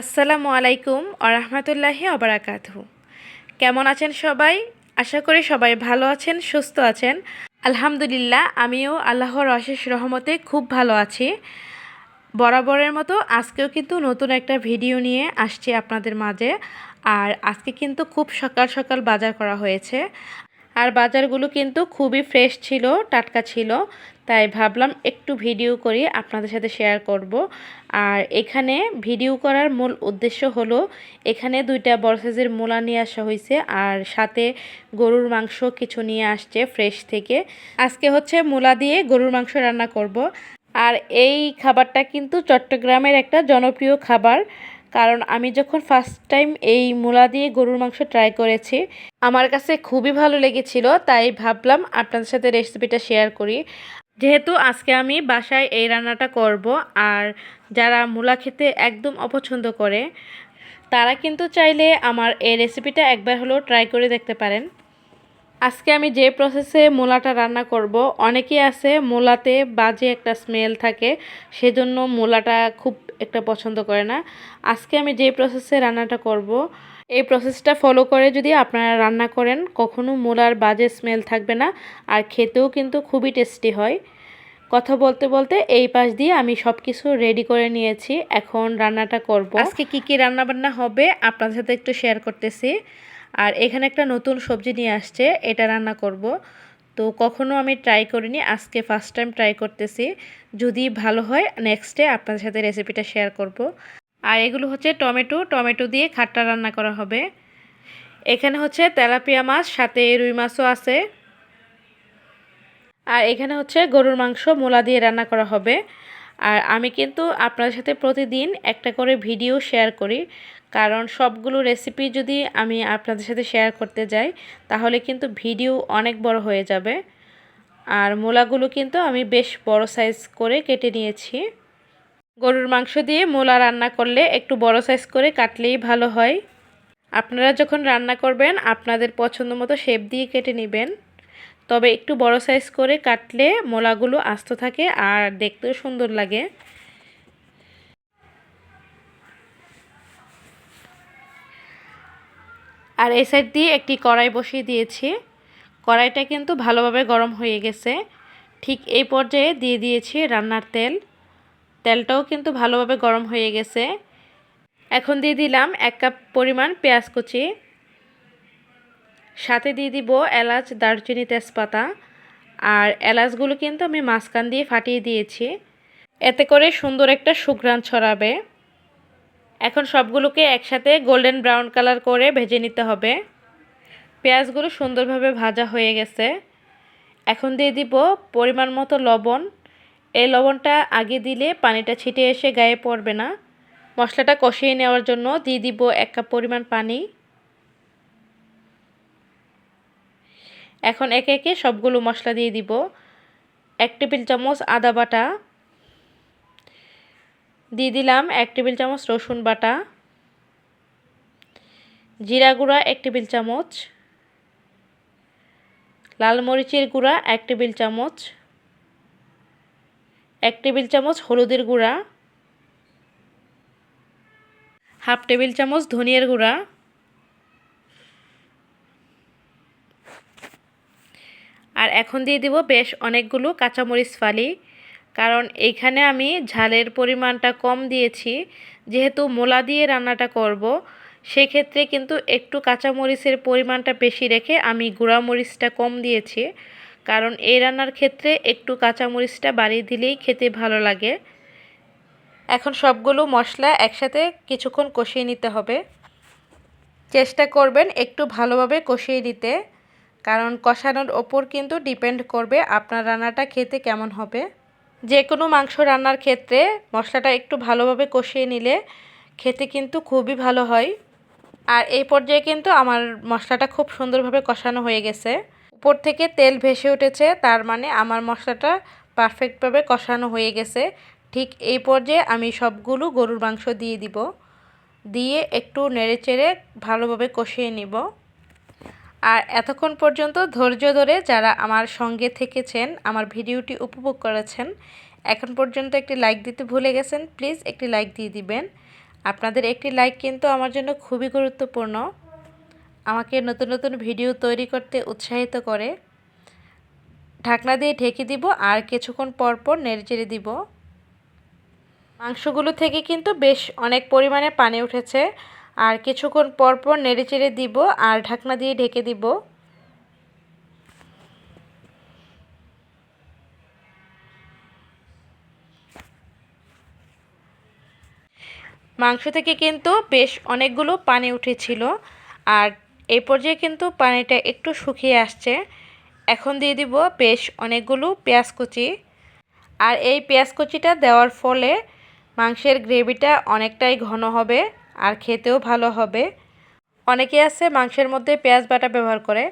আসসালামু আলাইকুম আরহামতুল্লাহি অবরাকাত কেমন আছেন সবাই? আশা করি সবাই ভালো আছেন, সুস্থ আছেন। আলহামদুলিল্লাহ, আমিও আল্লাহর অশেষ রহমতে খুব ভালো আছি। বরাবরের মতো আজকেও কিন্তু নতুন একটা ভিডিও নিয়ে আসছি আপনাদের মাঝে। আর আজকে কিন্তু খুব সকাল সকাল বাজার করা হয়েছে। আর বাজারগুলো কিন্তু খুবই ফ্রেশ ছিল, টাটকা ছিল, তাই ভাবলাম একটু ভিডিও করি, আপনাদের সাথে শেয়ার করব। আর এখানে ভিডিও করার মূল উদ্দেশ্য হলো, এখানে দুইটা বড় সাইজের মূলা নিয়ে আসা হয়েছে আর সাথে গরুর মাংস কিছু নিয়ে আসছে ফ্রেশ থেকে। আজকে হচ্ছে মূলা দিয়ে গরুর মাংস রান্না করব। আর এই খাবারটা কিন্তু চট্টগ্রামের একটা জনপ্রিয় খাবার। কারণ আমি যখন ফার্স্ট টাইম এই মূলা দিয়ে গরুর মাংস ট্রাই করেছি, আমার কাছে খুবই ভালো লেগেছিল, তাই ভাবলাম আপনাদের সাথে রেসিপিটা শেয়ার করি। যেহেতু আজকে আমি বাসায় এই রান্নাটা করব, আর যারা মূলা খেতে একদম অপছন্দ করে, তারা কিন্তু চাইলে আমার এই রেসিপিটা একবার হলেও ট্রাই করে দেখতে পারেন। আজকে আমি যে প্রসেসে মূলাটা রান্না করব, অনেকেই আছে মূলাতে বাজে একটা স্মেল থাকে, সেজন্য মূলাটা খুব একটা পছন্দ করে না। আজকে আমি যে প্রসেসে রান্নাটা করব, এই প্রসেসটা ফলো করে যদি আপনারা রান্না করেন, কখনো মূলার বাজে স্মেল থাকবে না, আর খেতেও কিন্তু খুবই টেস্টি হয়। কথা বলতে বলতে এই পাশ দিয়ে আমি সব কিছু রেডি করে নিয়েছি, এখন রান্নাটা করব। আজকে কি কি রান্না বান্না হবে আপনাদের সাথে একটু শেয়ার করতেছি। আর এখানে একটা নতুন সবজি নিয়ে আসছে, এটা রান্না করব। তো কখনো আমি ট্রাই করিনি, আজকে ফার্স্ট টাইম ট্রাই করতেছি। যদি ভালো হয় নেক্সটে আপনাদের সাথে রেসিপিটা শেয়ার করব। আর এগুলো হচ্ছে টমেটো টমেটো দিয়ে খাট্টা রান্না করা হবে। এখানে হচ্ছে তেলাপিয়া মাছ, সাথে রুই মাছও আছে। আর এখানে হচ্ছে গরুর মাংস, মূলা দিয়ে রান্না করা হবে। আর আমি কিন্তু আপনাদের সাথে প্রতিদিন একটা করে ভিডিও শেয়ার করি। কারণ সবগুলো রেসিপি যদি আমি আপনাদের সাথে শেয়ার করতে যাই, তাহলে কিন্তু ভিডিও অনেক বড় হয়ে যাবে। আর মূলাগুলো কিন্তু আমি বেশ বড় সাইজ করে কেটে নিয়েছি। গরুর মাংস দিয়ে মূলা রান্না করলে একটু বড় সাইজ করে কাটলেই ভালো হয়। আপনারা যখন রান্না করবেন, আপনাদের পছন্দ মতো শেপ দিয়ে কেটে নেবেন। তবে একটু বড় সাইজ করে কাটলে মোলাগুলো আস্ত থাকে আর দেখতেও সুন্দর লাগে। আর এই সাইড দিয়ে একটি কড়াই বসিয়ে দিয়েছি। কড়াইটা কিন্তু ভালোভাবে গরম হয়ে গেছে। ঠিক এই পর্যায়ে দিয়ে দিয়েছি রান্নার তেল। তেলটাও কিন্তু ভালোভাবে গরম হয়ে গেছে। এখন দিয়ে দিলাম এক কাপ পরিমাণ পেঁয়াজ কুচি। সাথে দিয়ে দিব এলাচ, দারচিনি তেজপাতা। আর এলাচগুলো কিন্তু আমি মাঝখান দিয়ে ফাটিয়ে দিয়েছি। এতে করে সুন্দর একটা সুঘ্রাণ ছড়াবে। এখন সবগুলোকে একসাথে গোল্ডেন ব্রাউন কালার করে ভেজে নিতে হবে। পেঁয়াজগুলো সুন্দরভাবে ভাজা হয়ে গেছে। এখন দিয়ে দিব পরিমাণ মতো লবণ। এই লবণটা আগে দিলে পানিটা ছিটে এসে গায়ে পড়বে না। মশলাটা কষিয়ে নেওয়ার জন্য দিয়ে দিব এক কাপ পরিমাণ পানি। এখন একে একে সবগুলো মশলা দিয়ে দিব। এক টেবিল চামচ আদা বাটা। দিয়ে দিলাম এক টেবিল চামচ রসুন বাটা। জিরা গুঁড়া এক টেবিল চামচ। লাল মরিচের গুঁড়া এক টেবিল চামচ। এক টেবিল চামচ হলুদের গুঁড়া। হাফ টেবিল চামচ ধনিয়ার গুঁড়া। আর এখন দিয়ে দিব বেশ অনেকগুলো কাঁচামরিচ ফালি, কারণ এইখানে আমি ঝালের পরিমাণটা কম দিয়েছি। যেহেতু মোলা দিয়ে রান্নাটা করব, সেক্ষেত্রে কিন্তু একটু কাঁচামরিচের পরিমাণটা বেশি রেখে আমি গুঁড়া মরিচটা কম দিয়েছি, কারণ এই রান্নার ক্ষেত্রে একটু কাঁচামরিচটা বাড়িয়ে দিলেই খেতে ভালো লাগে। এখন সবগুলো মশলা একসাথে কিছুক্ষণ কষিয়ে নিতে হবে। চেষ্টা করবেন একটু ভালোভাবে কষিয়ে নিতে। কারণ কষানোর ওপর কিন্তু ডিপেন্ড করবে আপনার রান্নাটা খেতে কেমন হবে। যে কোনো মাংস রান্নার ক্ষেত্রে মশলাটা একটু ভালোভাবে কষিয়ে নিলে খেতে কিন্তু খুবই ভালো হয়। আর এই পর্যায়ে কিন্তু আমার মশলাটা খুব সুন্দরভাবে কষানো হয়ে গেছে। উপর থেকে তেল ভেসে উঠেছে, তার মানে আমার মশলাটা পারফেক্টভাবে কষানো হয়ে গেছে। ঠিক এই পর্যায়ে আমি সবগুলো গরুর মাংস দিয়ে দিব। দিয়ে একটু নেড়েচেড়ে ভালোভাবে কষিয়ে নিব। আর এতক্ষণ পর্যন্ত ধৈর্য ধরে যারা আমার সঙ্গে থেকেছেন, আমার ভিডিওটি উপভোগ করেছেন, এখন পর্যন্ত একটি লাইক দিতে ভুলে গেছেন প্লিজ একটি লাইক দিয়ে দিবেন। আপনাদের একটি লাইক কিন্তু আমার জন্য খুবই গুরুত্বপূর্ণ। আমাকে নতুন নতুন ভিডিও তৈরি করতে উৎসাহিত করে। ঢাকনা দিয়ে ঢেকে দিব, আর কিছুক্ষণ পর পর নেড়েচেড়ে দিব। মাংসগুলো থেকে কিন্তু বেশ অনেক পরিমাণে পানি উঠেছে। আর কিছুক্ষণ পর পর নেড়েচেড়ে দিব আর ঢাকনা দিয়ে ঢেকে দিব। মাংস থেকে কিন্তু বেশ অনেকগুলো পানি উঠেছিল আর এই পর্যায়ে কিন্তু পানিটা একটু শুকিয়ে আসছে। এখন দিয়ে দিব বেশ অনেকগুলো পেঁয়াজ কুচি। আর এই পেঁয়াজ কুচিটা দেওয়ার ফলে মাংসের গ্রেভিটা অনেকটাই ঘন হবে। আর খেতেও ভালো হবে। অনেকে আছে মাংসের মধ্যে পেঁয়াজ বাটা ব্যবহার করে।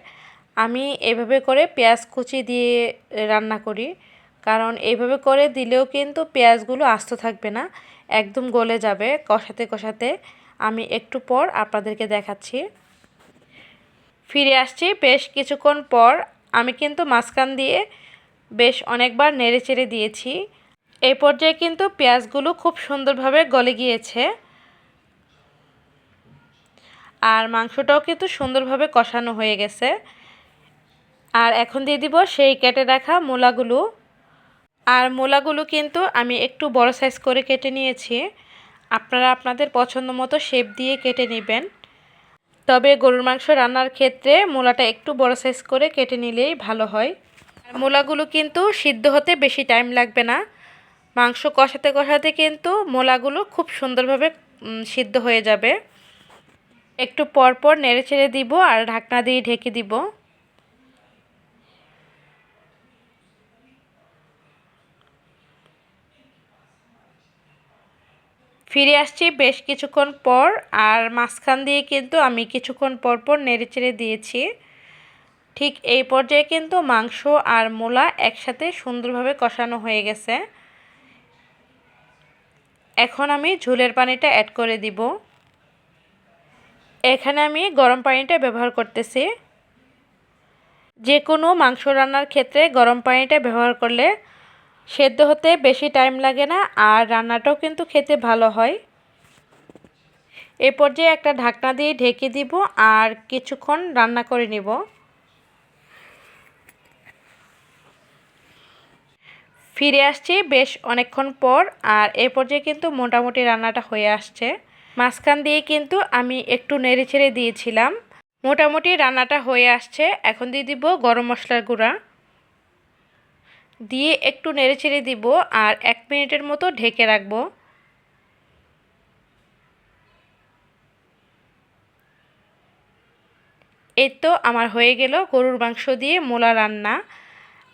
আমি এভাবে করে পেঁয়াজ কুচি দিয়ে রান্না করি। কারণ এইভাবে করে দিলেও কিন্তু পেঁয়াজগুলো আস্ত থাকবে না, একদম গলে যাবে কষাতে কষাতে। আমি একটু পর আপনাদেরকে দেখাচ্ছি। ফিরে আসছি বেশ কিছুক্ষণ পর। আমি কিন্তু মাঝখান দিয়ে বেশ অনেকবার নেড়ে চেড়ে দিয়েছি। এই পর্যায়ে কিন্তু পেঁয়াজগুলো খুব সুন্দরভাবে গলে গিয়েছে। আর মাংসটাও কিন্তু সুন্দরভাবে কষানো হয়ে গেছে। আর এখন দিয়ে দিব সেই কেটে রাখা মূলাগুলো। আর মূলাগুলো কিন্তু আমি একটু বড় সাইজ করে কেটে নিয়েছি। আপনারা আপনাদের পছন্দ মতো শেপ দিয়ে কেটে নেবেন। তবে গরুর মাংস রান্নার ক্ষেত্রে মূলাটা একটু বড় সাইজ করে কেটে নিলেই ভালো হয়। আর মূলাগুলো কিন্তু সিদ্ধ হতে বেশি টাইম লাগবে না। মাংস কষাতে কষাতে কিন্তু মূলাগুলো খুব সুন্দরভাবে সিদ্ধ হয়ে যাবে। একটু পর পর নেড়ে ছেড়ে দিব আর ঢাকনা দিয়ে ঢেকে দিব। ফিরে আসছি বেশ কিছুক্ষণ পর আর মাঝখান দিয়ে কিন্তু আমি কিছুক্ষণ পর পর নেড়েচেড়ে দিয়েছি। ঠিক এই পর্যায়ে কিন্তু মাংস আর মূলা একসাথে সুন্দরভাবে কষানো হয়ে গেছে। এখন আমি ঝোলের পানিটা অ্যাড করে দিব। এখানে আমি গরম পানিটা ব্যবহার করতেছি। যে কোনো মাংস রান্নার ক্ষেত্রে গরম পানিটা ব্যবহার করলে সেদ্ধ হতে বেশি টাইম লাগে না আর রান্নাটাও কিন্তু খেতে ভালো হয়। এ পর্যায়ে একটা ঢাকনা দিয়ে ঢেকে দিব আর কিছুক্ষণ রান্না করে নিব। ফিরে আসছি বেশ অনেকক্ষণ পর আর এ পর্যায়ে কিন্তু মোটামুটি রান্নাটা হয়ে আসছে। মাঝখান দিয়ে কিন্তু আমি একটু নেড়ে ছেড়ে দিয়েছিলাম। মোটামুটি রান্নাটা হয়ে আসছে। এখন দিয়ে দিব গরম মশলার গুঁড়া। দিয়ে একটু নেড়ে ছেড়ে দিব আর এক মিনিটের মতো ঢেকে রাখব। এই তো আমার হয়ে গেল গরুর মাংস দিয়ে মোলা রান্না।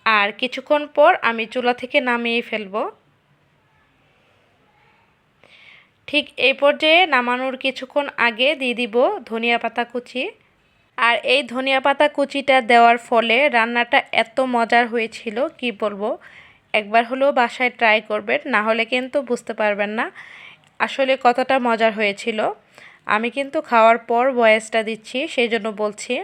আর কিছুক্ষণ পর আমি চুলা থেকে নামিয়ে ফেলব। ঠিক এই পর্যায়ে নামানোর কিছুক্ষণ আগে দিয়ে দিব ধনিয়া পাতা কুচি। আর এই ধনিয়া পাতা কুচিটা দেওয়ার ফলে রান্নাটা এত মজার হয়েছিল, কি বলব? একবার হলেও বাসায় ট্রাই করবেন, না হলে কিন্তু বুঝতে পারবেন না আসলে কতটা মজার হয়েছিল। আমি কিন্তু খাওয়ার পর ভয়েসটা দিচ্ছি, সেই জন্য বলছি।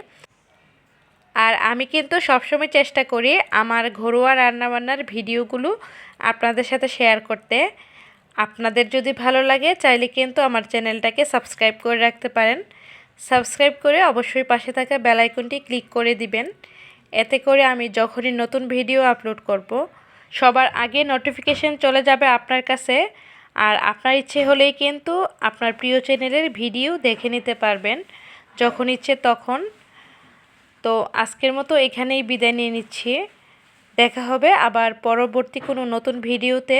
আর আমি কিন্তু সবসময় চেষ্টা করি আমার ঘরোয়া রান্নাবান্নার ভিডিওগুলো আপনাদের সাথে শেয়ার করতে। আপনাদের যদি ভালো লাগে, চাইলে কিন্তু আমার চ্যানেলটাকে সাবস্ক্রাইব করে রাখতে পারেন। সাবস্ক্রাইব করে অবশ্যই পাশে থাকা বেলাইকনটি ক্লিক করে দিবেন। এতে করে আমি যখনই নতুন ভিডিও আপলোড করব, সবার আগে নোটিফিকেশন চলে যাবে আপনার কাছে। আর আপনার ইচ্ছে হলেই কিন্তু আপনার প্রিয় চ্যানেলের ভিডিও দেখে নিতে পারবেন, যখন ইচ্ছে তখন। তো আজকের মতো এখানেই বিদায় নিয়ে নিচ্ছি। দেখা হবে আবার পরবর্তী কোনো নতুন ভিডিওতে।